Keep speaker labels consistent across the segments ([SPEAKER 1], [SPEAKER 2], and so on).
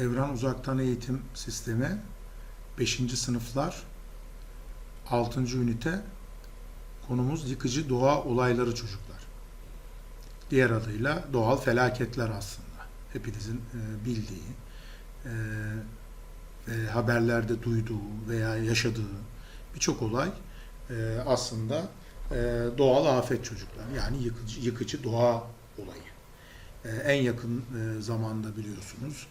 [SPEAKER 1] Evren Uzaktan Eğitim Sistemi 5. sınıflar 6. ünite konumuz yıkıcı doğa olayları çocuklar. Diğer adıyla doğal felaketler aslında. Hepinizin e, bildiği e, ve haberlerde duyduğu veya yaşadığı birçok olay e, aslında doğal afet çocuklar. Yani yıkıcı, yıkıcı doğa olayı. En yakın zamanda biliyorsunuz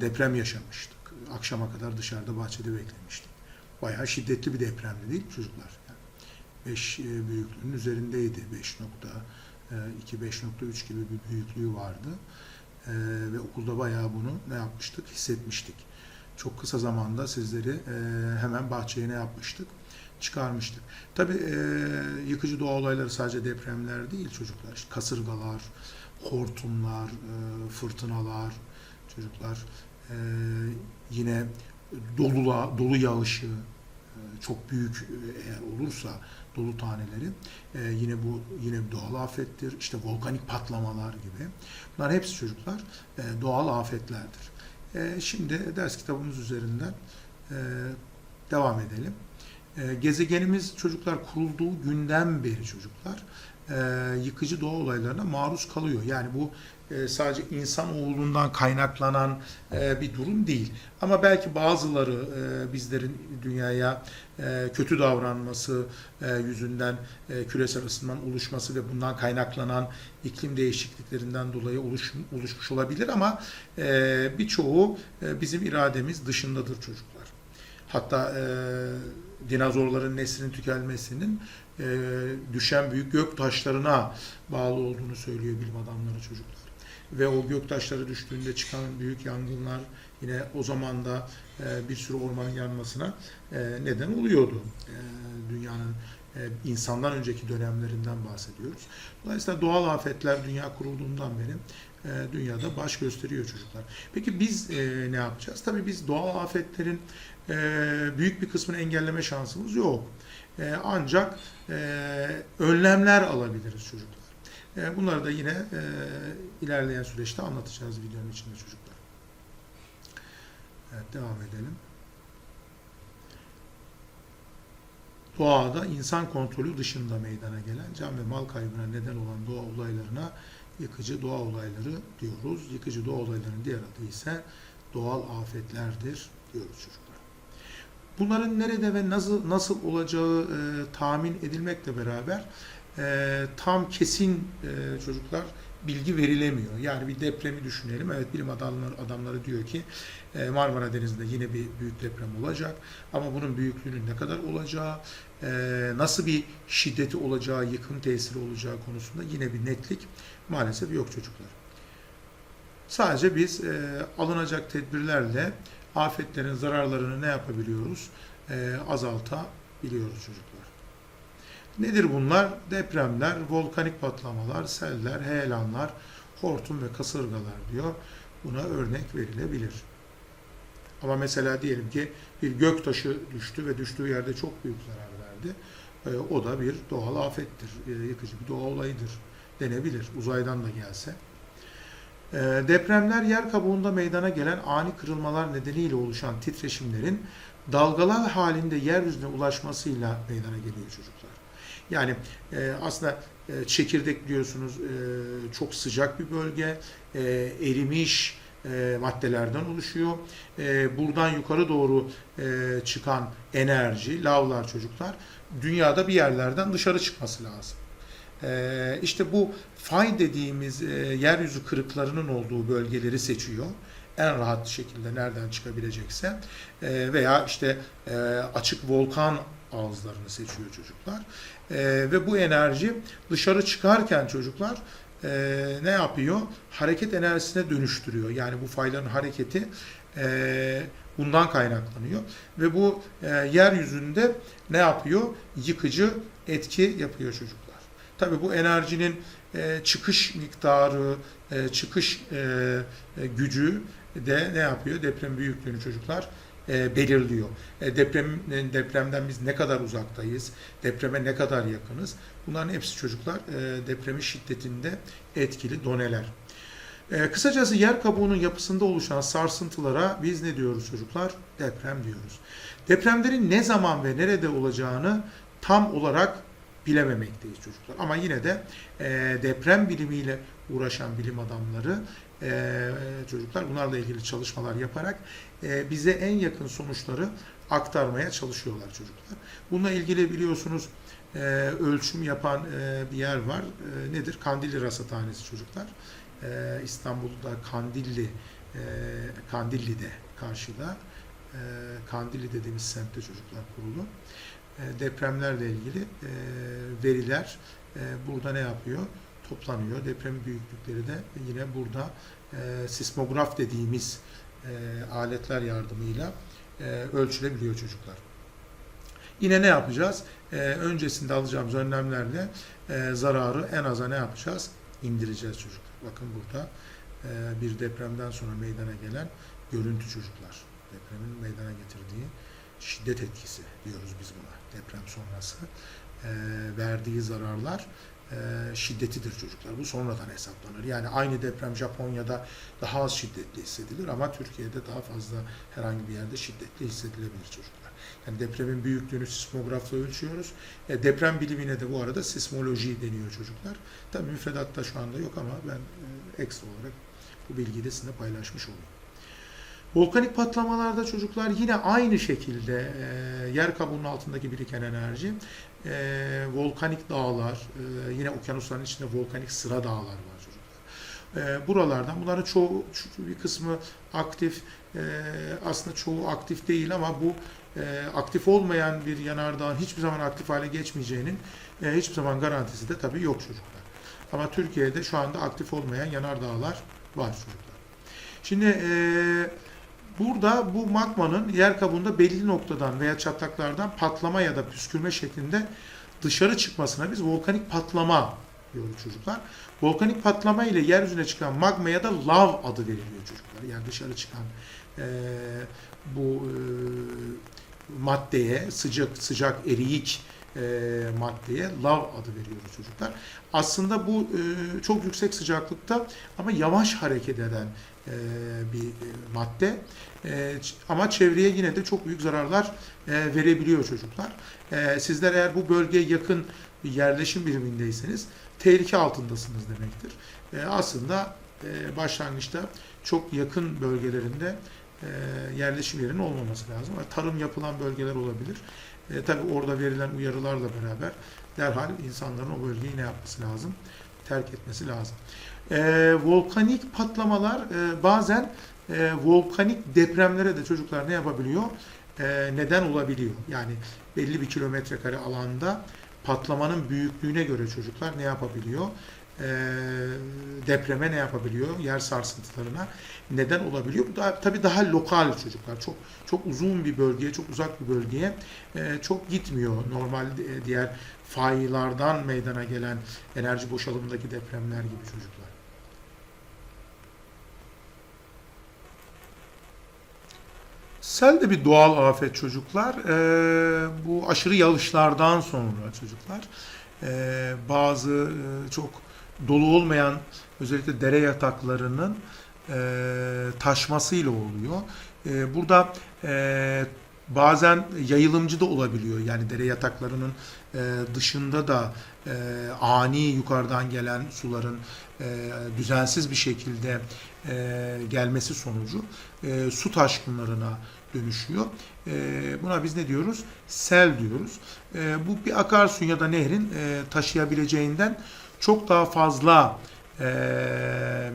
[SPEAKER 1] deprem yaşamıştık. Akşama kadar dışarıda bahçede beklemiştik. Bayağı şiddetli bir depremdi değil mi çocuklar? Yani 5 büyüklüğünün üzerindeydi. 5.2, 5.3 gibi bir büyüklüğü vardı. E, ve okulda bayağı bunu ne yapmıştık? Hissetmiştik. Çok kısa zamanda sizleri e, hemen bahçeye ne yapmıştık? Çıkarmıştık. Tabii e, yıkıcı doğa olayları sadece depremler değil çocuklar. İşte kasırgalar, hortumlar, e, fırtınalar, çocuklar e, yine dolula, dolu yağışı e, çok büyük eğer olursa dolu taneleri e, yine bu yine doğal afettir. İşte volkanik patlamalar gibi. Bunlar hepsi çocuklar e, doğal afetlerdir. E, şimdi ders kitabımız üzerinden e, devam edelim. E, gezegenimiz çocuklar kurulduğu günden beri çocuklar e, yıkıcı doğa olaylarına maruz kalıyor. Yani bu e, sadece insanoğlundan kaynaklanan e, bir durum değil. Ama belki bazıları e, bizlerin dünyaya e, kötü davranması e, yüzünden e, küresel ısınmanın oluşması ve bundan kaynaklanan iklim değişikliklerinden dolayı oluş, oluşmuş olabilir ama e, birçoğu e, bizim irademiz dışındadır çocuklar. Hatta e, dinozorların neslinin tükenmesinin e, düşen büyük gök taşlarına bağlı olduğunu söylüyor bilim adamları çocuklar. Ve o gök taşları düştüğünde çıkan büyük yangınlar yine o zaman da e, bir sürü ormanın yanmasına e, neden oluyordu. E, dünyanın e, insandan önceki dönemlerinden bahsediyoruz. Dolayısıyla doğal afetler dünya kurulduğundan beri e, dünyada baş gösteriyor çocuklar. Peki biz e, ne yapacağız? Tabii biz doğal afetlerin e, büyük bir kısmını engelleme şansımız yok. E, ancak e, önlemler alabiliriz çocuklar. E, bunları da yine e, ilerleyen süreçte anlatacağız videonun içinde çocuklar. Evet devam edelim. Doğada insan kontrolü dışında meydana gelen can ve mal kaybına neden olan doğa olaylarına yıkıcı doğa olayları diyoruz. Yıkıcı doğa olaylarının diğer adı ise doğal afetlerdir diyoruz çocuklar. Bunların nerede ve nasıl nasıl olacağı e, tahmin edilmekle beraber e, tam kesin e, çocuklar bilgi verilemiyor. Yani bir depremi düşünelim. Evet bilim adamları, adamları diyor ki e, Marmara Denizi'nde yine bir büyük deprem olacak. Ama bunun büyüklüğünün ne kadar olacağı, e, nasıl bir şiddeti olacağı, yıkım tesiri olacağı konusunda yine bir netlik maalesef yok çocuklar. Sadece biz e, alınacak tedbirlerle afetlerin zararlarını ne yapabiliyoruz? E, azaltabiliyoruz çocuklar. Nedir bunlar? Depremler, volkanik patlamalar, seller, heyelanlar, hortum ve kasırgalar diyor. Buna örnek verilebilir. Ama mesela diyelim ki bir gök taşı düştü ve düştüğü yerde çok büyük zarar verdi. E, o da bir doğal afettir, e, yıkıcı bir doğa olayıdır denebilir uzaydan da gelse. E, depremler yer kabuğunda meydana gelen ani kırılmalar nedeniyle oluşan titreşimlerin dalgalar halinde yeryüzüne ulaşmasıyla meydana geliyor çocuklar. Yani e, aslında e, çekirdek biliyorsunuz e, çok sıcak bir bölge, e, erimiş e, maddelerden oluşuyor. E, buradan yukarı doğru e, çıkan enerji, lavlar çocuklar dünyada bir yerlerden dışarı çıkması lazım. E, işte bu fay dediğimiz e, yeryüzü kırıklarının olduğu bölgeleri seçiyor en rahat şekilde nereden çıkabilecekse e, veya işte e, açık volkan ağızlarını seçiyor çocuklar. E, ve bu enerji dışarı çıkarken çocuklar e, ne yapıyor? Hareket enerjisine dönüştürüyor. Yani bu fayların hareketi bundan kaynaklanıyor. Ve bu yeryüzünde ne yapıyor? Yıkıcı etki yapıyor çocuklar. Tabii bu enerjinin e, çıkış miktarı, e, çıkış e, gücü de ne yapıyor? Deprem büyüklüğünü çocuklar belirliyor. Deprem depremden biz ne kadar uzaktayız? Depreme ne kadar yakınız? Bunların hepsi çocuklar depremin şiddetinde etkili doneler. Kısacası yer kabuğunun yapısında oluşan sarsıntılara biz ne diyoruz çocuklar? Deprem diyoruz. Depremlerin ne zaman ve nerede olacağını tam olarak bilememekteyiz çocuklar. Ama yine de e, deprem bilimiyle uğraşan bilim adamları e, çocuklar bunlarla ilgili çalışmalar yaparak e, bize en yakın sonuçları aktarmaya çalışıyorlar çocuklar. Bununla ilgili biliyorsunuz e, ölçüm yapan e, bir yer var. E, nedir? Kandilli Rasathanesi çocuklar. E, İstanbul'da Kandilli e, Kandilli'de karşıda e, Kandilli dediğimiz semtte çocuklar kurulu. E, depremlerle ilgili e, veriler e, burada ne yapıyor? Toplanıyor. Deprem büyüklükleri de yine burada sismograf dediğimiz aletler yardımıyla ölçülebiliyor çocuklar. Yine ne yapacağız? Öncesinde alacağımız önlemlerle zararı en aza ne yapacağız? İndireceğiz çocuklar. Bakın burada bir depremden sonra meydana gelen görüntü çocuklar. Depremin meydana getirdiği şiddet etkisi diyoruz biz buna. Deprem sonrası e, verdiği zararlar e, şiddetidir çocuklar. Bu sonradan hesaplanır. Yani aynı deprem Japonya'da daha az şiddetli hissedilir ama Türkiye'de daha fazla herhangi bir yerde şiddetli hissedilebilir çocuklar. Yani depremin büyüklüğünü sismografla ölçüyoruz. E, deprem bilimine de bu arada sismoloji deniyor çocuklar. Tabii müfredatta şu anda yok ama ben e, ekstra olarak bu bilgiyi de sizinle paylaşmış olayım. Volkanik patlamalarda çocuklar yine aynı şekilde e, yer kabuğunun altındaki biriken enerji, e, volkanik dağlar, e, yine okyanusların içinde volkanik sıra dağlar var çocuklar. E, buralardan, bunların çoğu, bir kısmı aktif, e, aslında çoğu aktif değil ama bu e, aktif olmayan bir yanardağın hiçbir zaman aktif hale geçmeyeceğinin e, hiçbir zaman garantisi de tabii yok çocuklar. Ama Türkiye'de şu anda aktif olmayan yanardağlar var çocuklar. Şimdi e, burada bu magmanın yer kabuğunda belli noktadan veya çatlaklardan patlama ya da püskürme şeklinde dışarı çıkmasına biz volkanik patlama diyoruz çocuklar. Volkanik patlama ile yeryüzüne çıkan magmaya da lav adı veriliyor çocuklar. Yani dışarı çıkan e, bu e, maddeye, sıcak sıcak eriyik e, maddeye lav adı veriyoruz çocuklar. Aslında bu e, çok yüksek sıcaklıkta ama yavaş hareket eden e, bir e, madde. E, ama çevreye yine de çok büyük zararlar e, verebiliyor çocuklar. E, sizler eğer bu bölgeye yakın bir yerleşim birimindeyseniz tehlike altındasınız demektir. E, aslında e, başlangıçta çok yakın bölgelerinde e, yerleşim yerinin olmaması lazım. Tarım yapılan bölgeler olabilir. E, tabii orada verilen uyarılarla beraber derhal insanların o bölgeyi ne yapması lazım? Terk etmesi lazım. E, volkanik patlamalar e, bazen e, volkanik depremlere de çocuklar ne yapabiliyor? E, neden olabiliyor. Yani belli bir kilometre kare alanda patlamanın büyüklüğüne göre çocuklar ne yapabiliyor? E, depreme ne yapabiliyor? Yer sarsıntılarına neden olabiliyor? Bu da tabii daha lokal çocuklar. Çok çok uzun bir bölgeye, çok uzak bir bölgeye e, çok gitmiyor. Normal e, diğer faylardan meydana gelen enerji boşalımındaki depremler gibi çocuklar. Sel de bir doğal afet çocuklar. Ee, bu aşırı yağışlardan sonra çocuklar ee, bazı e, çok dolu olmayan özellikle dere yataklarının e, taşmasıyla oluyor. E, burada e, bazen yayılımcı da olabiliyor. Yani dere yataklarının e, dışında da e, ani yukarıdan gelen suların e, düzensiz bir şekilde gelmesi sonucu e, su taşkınlarına dönüşüyor. Buna biz ne diyoruz? Sel diyoruz. Bu bir akarsu ya da nehrin taşıyabileceğinden çok daha fazla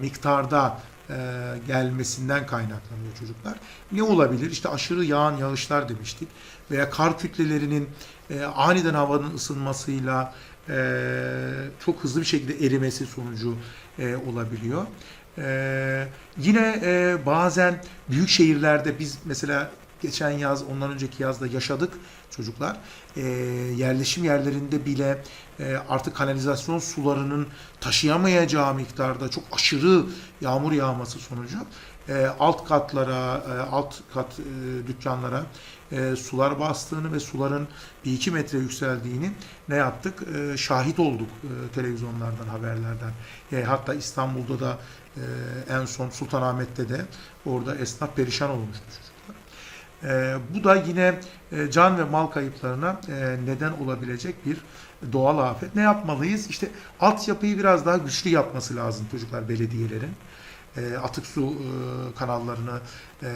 [SPEAKER 1] miktarda gelmesinden kaynaklanıyor çocuklar. Ne olabilir? İşte aşırı yağan yağışlar demiştik veya kar kütlelerinin e, aniden havanın ısınmasıyla e, çok hızlı bir şekilde erimesi sonucu e, olabiliyor. E, yine e, bazen büyük şehirlerde biz mesela geçen yaz, ondan önceki yazda yaşadık çocuklar. E, yerleşim yerlerinde bile e, artık kanalizasyon sularının taşıyamayacağı miktarda çok aşırı yağmur yağması sonucu e, alt katlara, e, alt kat e, dükkanlara e, sular bastığını ve suların bir iki metre yükseldiğini ne yaptık? E, şahit olduk e, televizyonlardan, haberlerden. E, hatta İstanbul'da da e, en son Sultanahmet'te de orada esnaf perişan olmuştu çocuklar. E, bu da yine e, can ve mal kayıplarına e, neden olabilecek bir doğal afet. Ne yapmalıyız? İşte altyapıyı biraz daha güçlü yapması lazım çocuklar belediyelerin. E, atık su e, kanallarını e,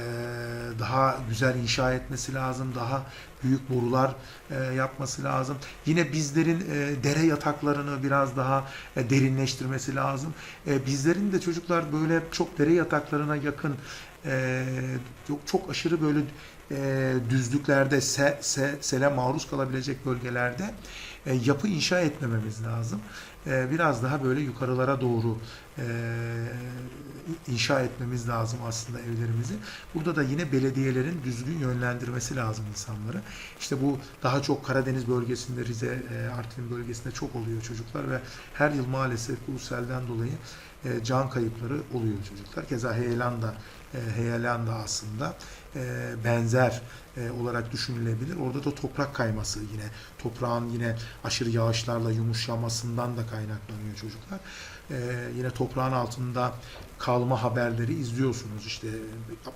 [SPEAKER 1] daha güzel inşa etmesi lazım. Daha büyük borular e, yapması lazım. Yine bizlerin e, dere yataklarını biraz daha e, derinleştirmesi lazım. E, bizlerin de çocuklar böyle çok dere yataklarına yakın e, çok, çok aşırı böyle e, düzlüklerde se, se, sele maruz kalabilecek bölgelerde e, yapı inşa etmememiz lazım. E, biraz daha böyle yukarılara doğru e, inşa etmemiz lazım aslında evlerimizi. Burada da yine belediyelerin düzgün yönlendirmesi lazım insanları. İşte bu daha çok Karadeniz bölgesinde, Rize, e, Artvin bölgesinde çok oluyor çocuklar ve her yıl maalesef bu selden dolayı e, can kayıpları oluyor çocuklar. Keza heyelan da heyelan da aslında e, benzer e, olarak düşünülebilir. Orada da toprak kayması yine toprağın yine aşırı yağışlarla yumuşamasından da kaynaklanıyor çocuklar. E, yine toprağın altında kalma haberleri izliyorsunuz. İşte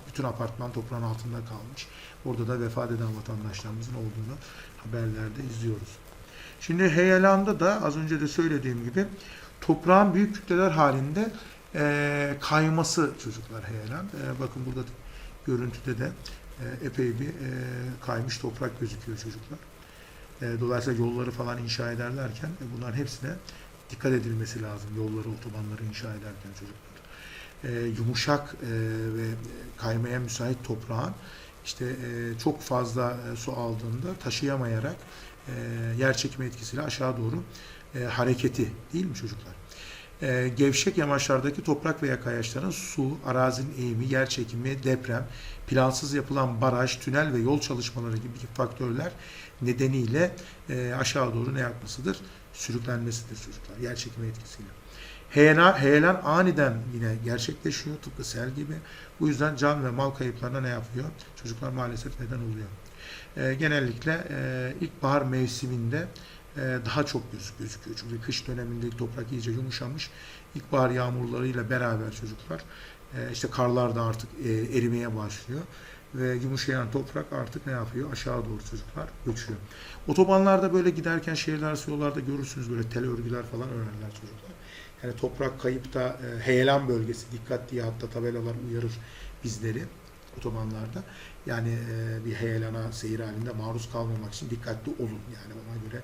[SPEAKER 1] bütün apartman toprağın altında kalmış. Orada da vefat eden vatandaşlarımızın olduğunu haberlerde izliyoruz. Şimdi heyelanda da az önce de söylediğim gibi toprağın büyük kütleler halinde e, kayması çocuklar heyelan. E, bakın burada görüntüde de e, epey bir e, kaymış toprak gözüküyor çocuklar. E, dolayısıyla yolları falan inşa ederlerken e, bunların hepsine dikkat edilmesi lazım. Yolları, otobanları inşa ederken çocuklar. E, yumuşak e, ve kaymaya müsait toprağın işte e, çok fazla e, su aldığında taşıyamayarak e, yer çekimi etkisiyle aşağı doğru e, hareketi değil mi çocuklar? E, gevşek yamaçlardaki toprak veya kayaçların su, arazinin eğimi, yer çekimi, deprem, plansız yapılan baraj, tünel ve yol çalışmaları gibi faktörler nedeniyle e, aşağı doğru ne yapmasıdır? Sürüklenmesidir çocuklar yer çekimi etkisiyle. Heyelan, aniden yine gerçekleşiyor tıpkı sel gibi. Bu yüzden can ve mal kayıplarına ne yapıyor? Çocuklar maalesef neden oluyor. E, genellikle e, ilkbahar mevsiminde daha çok gözük gözüküyor. Çünkü kış döneminde toprak iyice yumuşamış. İlkbahar yağmurlarıyla beraber çocuklar e, işte karlar da artık e, erimeye başlıyor ve yumuşayan toprak artık ne yapıyor? Aşağı doğru çocuklar göçüyor. Otobanlarda böyle giderken şehirler yollarda görürsünüz böyle tel örgüler falan örerler çocuklar. Yani toprak kayıp da e, heyelan bölgesi dikkat diye hatta tabelalar uyarır bizleri otobanlarda. Yani e, bir heyelana seyir halinde maruz kalmamak için dikkatli olun yani ona göre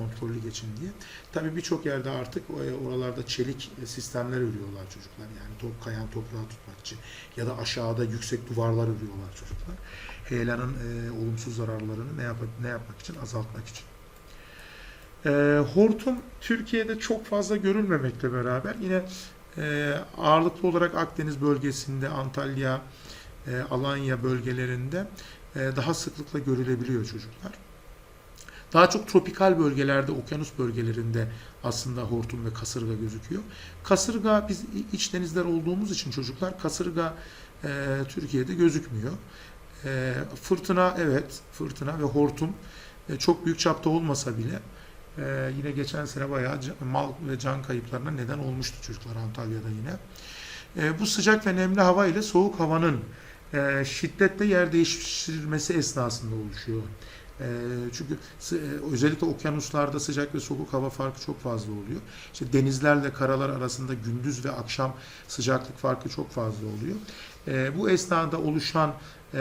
[SPEAKER 1] kontrollü geçin diye. Tabii birçok yerde artık e, oralarda çelik sistemler örüyorlar çocuklar. Yani top kayan toprağı tutmak için ya da aşağıda yüksek duvarlar örüyorlar çocuklar. Heyelanın e, olumsuz zararlarını ne, yap ne yapmak için azaltmak için. E, hortum Türkiye'de çok fazla görülmemekle beraber yine e, ağırlıklı olarak Akdeniz bölgesinde, Antalya, e, Alanya bölgelerinde e, daha sıklıkla görülebiliyor çocuklar. Daha çok tropikal bölgelerde, okyanus bölgelerinde aslında hortum ve kasırga gözüküyor. Kasırga biz iç denizler olduğumuz için çocuklar kasırga e, Türkiye'de gözükmüyor. E, fırtına evet, fırtına ve hortum e, çok büyük çapta olmasa bile e, yine geçen sene bayağı mal ve can kayıplarına neden olmuştu çocuklar Antalya'da yine. E, bu sıcak ve nemli hava ile soğuk havanın e, şiddetle yer değiştirmesi esnasında oluşuyor. E, çünkü e, özellikle okyanuslarda sıcak ve soğuk hava farkı çok fazla oluyor. İşte denizlerle karalar arasında gündüz ve akşam sıcaklık farkı çok fazla oluyor. E, bu esnada oluşan e,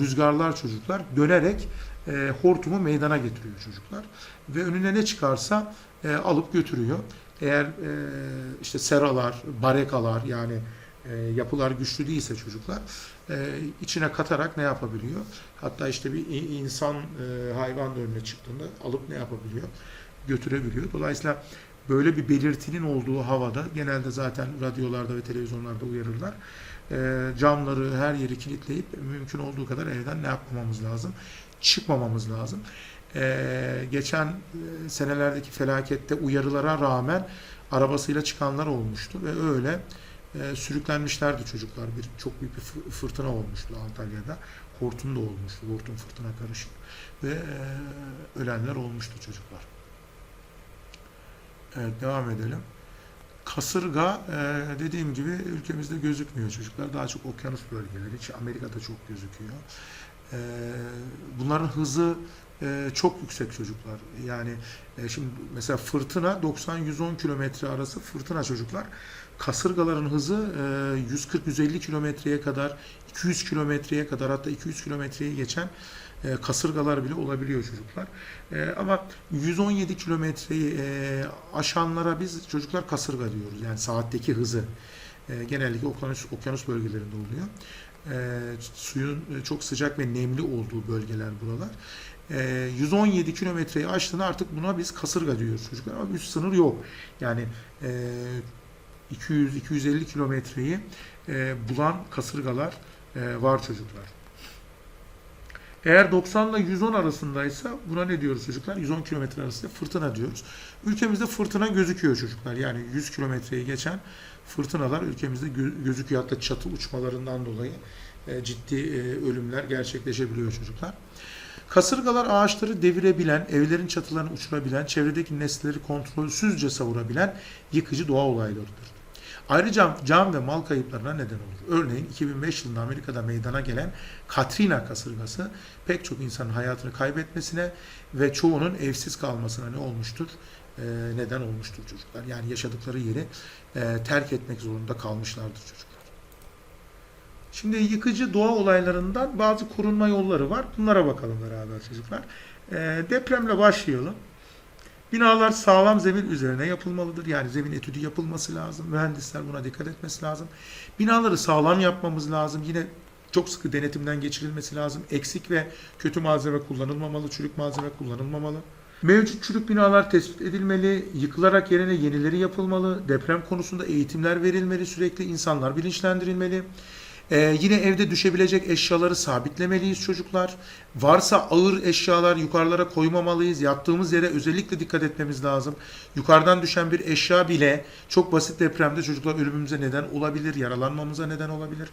[SPEAKER 1] rüzgarlar çocuklar dönerek e, hortumu meydana getiriyor çocuklar ve önüne ne çıkarsa alıp götürüyor. Eğer işte seralar, barekalar yani yapılar güçlü değilse çocuklar içine katarak ne yapabiliyor? Hatta işte bir insan e, hayvan da önüne çıktığında alıp ne yapabiliyor? Götürebiliyor. Dolayısıyla böyle bir belirtinin olduğu havada genelde zaten radyolarda ve televizyonlarda uyarırlar. E, camları her yeri kilitleyip mümkün olduğu kadar evden ne yapmamamız lazım? Çıkmamamız lazım. E, geçen e, senelerdeki felakette uyarılara rağmen arabasıyla çıkanlar olmuştu ve öyle e, sürüklenmişlerdi çocuklar. Bir çok büyük bir fı- fırtına olmuştu Antalya'da. hortum da olmuştu. Hortum fırtına karışık. Ve e, ölenler olmuştu çocuklar. Evet devam edelim. Kasırga e, dediğim gibi ülkemizde gözükmüyor çocuklar. Daha çok okyanus bölgeleri. Amerika'da çok gözüküyor. E, bunların hızı e, çok yüksek çocuklar. Yani e, şimdi mesela fırtına 90-110 kilometre arası fırtına çocuklar. Kasırgaların hızı e, 140-150 kilometreye kadar 200 kilometreye kadar hatta 200 kilometreyi geçen e, kasırgalar bile olabiliyor çocuklar. E, ama 117 kilometreyi e, aşanlara biz çocuklar kasırga diyoruz. Yani saatteki hızı. E, genellikle okyanus, okyanus bölgelerinde oluyor. E, suyun çok sıcak ve nemli olduğu bölgeler buralar. E, 117 kilometreyi aştığında artık buna biz kasırga diyoruz çocuklar. Ama üst sınır yok. Yani e, 200-250 kilometreyi e, bulan kasırgalar e, var çocuklar. Eğer 90 ile 110 arasındaysa buna ne diyoruz çocuklar? 110 kilometre arasında fırtına diyoruz. Ülkemizde fırtına gözüküyor çocuklar. Yani 100 kilometreyi geçen fırtınalar ülkemizde gö- gözüküyor. Hatta çatı uçmalarından dolayı e, ciddi e, ölümler gerçekleşebiliyor çocuklar. Kasırgalar ağaçları devirebilen, evlerin çatılarını uçurabilen, çevredeki nesneleri kontrolsüzce savurabilen yıkıcı doğa olaylarıdır. Ayrıca can ve mal kayıplarına neden olur. Örneğin 2005 yılında Amerika'da meydana gelen Katrina kasırgası pek çok insanın hayatını kaybetmesine ve çoğunun evsiz kalmasına ne olmuştur? Ee, neden olmuştur çocuklar. Yani yaşadıkları yeri e, terk etmek zorunda kalmışlardır çocuklar. Şimdi yıkıcı doğa olaylarından bazı korunma yolları var. Bunlara bakalım beraber çocuklar. Ee, depremle başlayalım. Binalar sağlam zemin üzerine yapılmalıdır. Yani zemin etüdü yapılması lazım. Mühendisler buna dikkat etmesi lazım. Binaları sağlam yapmamız lazım. Yine çok sıkı denetimden geçirilmesi lazım. Eksik ve kötü malzeme kullanılmamalı, çürük malzeme kullanılmamalı. Mevcut çürük binalar tespit edilmeli, yıkılarak yerine yenileri yapılmalı, deprem konusunda eğitimler verilmeli, sürekli insanlar bilinçlendirilmeli. Ee, yine evde düşebilecek eşyaları sabitlemeliyiz çocuklar. Varsa ağır eşyalar yukarılara koymamalıyız. Yattığımız yere özellikle dikkat etmemiz lazım. Yukarıdan düşen bir eşya bile çok basit depremde çocuklar ölümümüze neden olabilir, yaralanmamıza neden olabilir.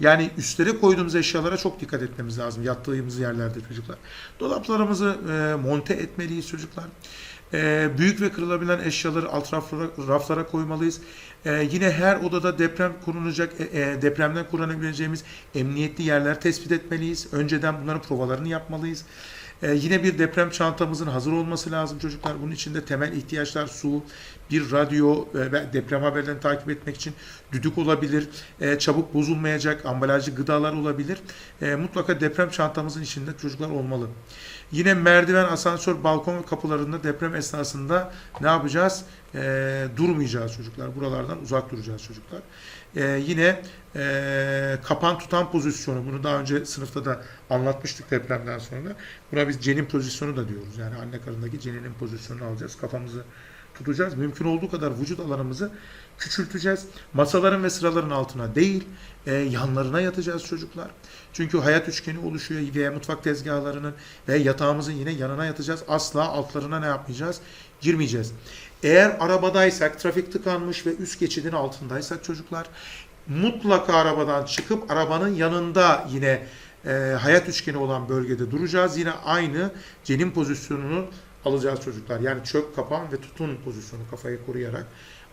[SPEAKER 1] Yani üstlere koyduğumuz eşyalara çok dikkat etmemiz lazım yattığımız yerlerde çocuklar. Dolaplarımızı e, monte etmeliyiz çocuklar. E, büyük ve kırılabilen eşyaları alt raflara, raflara koymalıyız. E, yine her odada deprem korunacak, e, e, depremden kullanabileceğimiz emniyetli yerler tespit etmeliyiz. Önceden bunların provalarını yapmalıyız. E, yine bir deprem çantamızın hazır olması lazım çocuklar. Bunun içinde temel ihtiyaçlar su, bir radyo e, ve deprem haberlerini takip etmek için düdük olabilir, e, çabuk bozulmayacak ambalajlı gıdalar olabilir. E, mutlaka deprem çantamızın içinde çocuklar olmalı. Yine merdiven, asansör, balkon kapılarında deprem esnasında ne yapacağız? E, durmayacağız çocuklar. Buralardan uzak duracağız çocuklar. E, yine e, kapan tutan pozisyonu. Bunu daha önce sınıfta da anlatmıştık depremden sonra. Buna biz cenin pozisyonu da diyoruz. Yani anne karnındaki ceninin pozisyonunu alacağız. Kafamızı tutacağız. Mümkün olduğu kadar vücut alanımızı küçülteceğiz. Masaların ve sıraların altına değil, e, yanlarına yatacağız çocuklar. Çünkü hayat üçgeni oluşuyor veya mutfak tezgahlarının ve yatağımızın yine yanına yatacağız. Asla altlarına ne yapmayacağız? Girmeyeceğiz. Eğer arabadaysak, trafik tıkanmış ve üst geçidin altındaysak çocuklar mutlaka arabadan çıkıp arabanın yanında yine e, hayat üçgeni olan bölgede duracağız. Yine aynı cenin pozisyonunu alacağız çocuklar. Yani çök, kapan ve tutun pozisyonu kafayı koruyarak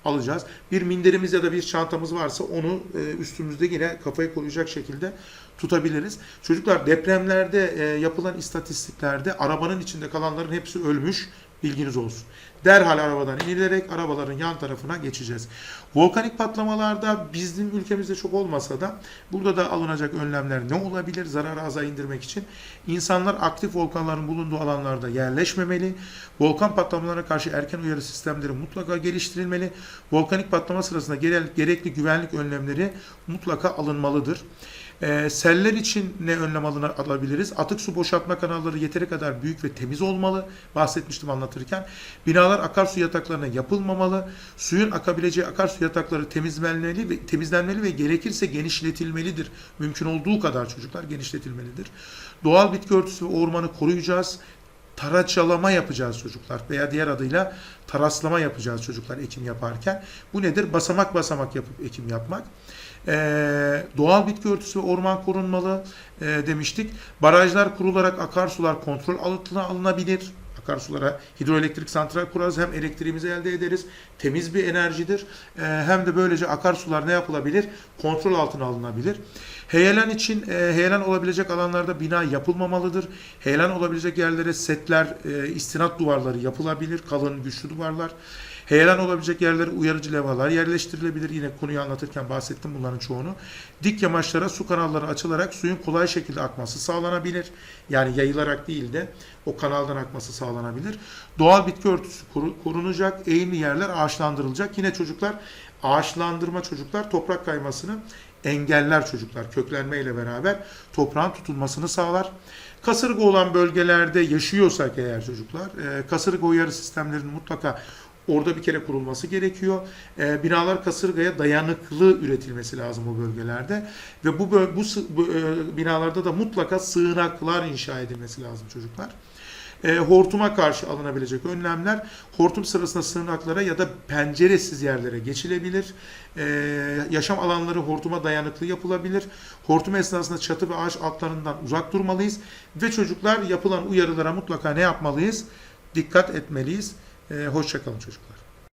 [SPEAKER 1] alacağız. Bir minderimiz ya da bir çantamız varsa onu e, üstümüzde yine kafayı koruyacak şekilde tutabiliriz. Çocuklar depremlerde e, yapılan istatistiklerde arabanın içinde kalanların hepsi ölmüş. Bilginiz olsun. Derhal arabadan inilerek arabaların yan tarafına geçeceğiz. Volkanik patlamalarda bizim ülkemizde çok olmasa da burada da alınacak önlemler ne olabilir? Zararı aza indirmek için insanlar aktif volkanların bulunduğu alanlarda yerleşmemeli. Volkan patlamalarına karşı erken uyarı sistemleri mutlaka geliştirilmeli. Volkanik patlama sırasında gerekli güvenlik önlemleri mutlaka alınmalıdır. E, seller için ne önlem alabiliriz? Atık su boşaltma kanalları yeteri kadar büyük ve temiz olmalı. Bahsetmiştim anlatırken. Binalar akarsu yataklarına yapılmamalı. Suyun akabileceği akarsu yatakları temizlenmeli ve temizlenmeli ve gerekirse genişletilmelidir. Mümkün olduğu kadar çocuklar genişletilmelidir. Doğal bitki örtüsü ve ormanı koruyacağız taraçalama yapacağız çocuklar veya diğer adıyla taraslama yapacağız çocuklar ekim yaparken. Bu nedir? Basamak basamak yapıp ekim yapmak. Ee, doğal bitki örtüsü ve orman korunmalı e, demiştik. Barajlar kurularak akarsular kontrol altına alınabilir. Akarsulara hidroelektrik santral kurarız. Hem elektriğimizi elde ederiz. Temiz bir enerjidir. Ee, hem de böylece akarsular ne yapılabilir? Kontrol altına alınabilir. Heyelan için e, heyelan olabilecek alanlarda bina yapılmamalıdır. Heyelan olabilecek yerlere setler, e, istinat duvarları yapılabilir. Kalın, güçlü duvarlar. Heyelan olabilecek yerlere uyarıcı levhalar yerleştirilebilir. Yine konuyu anlatırken bahsettim bunların çoğunu. Dik yamaçlara su kanalları açılarak suyun kolay şekilde akması sağlanabilir. Yani yayılarak değil de o kanaldan akması sağlanabilir. Doğal bitki örtüsü koru- korunacak. Eğimli yerler ağaçlandırılacak. Yine çocuklar ağaçlandırma çocuklar toprak kaymasını engeller çocuklar köklenme ile beraber toprağın tutulmasını sağlar. Kasırga olan bölgelerde yaşıyorsak eğer çocuklar kasırga uyarı sistemlerinin mutlaka orada bir kere kurulması gerekiyor. E, binalar kasırgaya dayanıklı üretilmesi lazım o bölgelerde ve bu bu, bu, e, binalarda da mutlaka sığınaklar inşa edilmesi lazım çocuklar. E, hortuma karşı alınabilecek önlemler hortum sırasında sığınaklara ya da penceresiz yerlere geçilebilir. E, yaşam alanları hortuma dayanıklı yapılabilir. Hortum esnasında çatı ve ağaç altlarından uzak durmalıyız ve çocuklar yapılan uyarılara mutlaka ne yapmalıyız? Dikkat etmeliyiz. E, hoşçakalın çocuklar.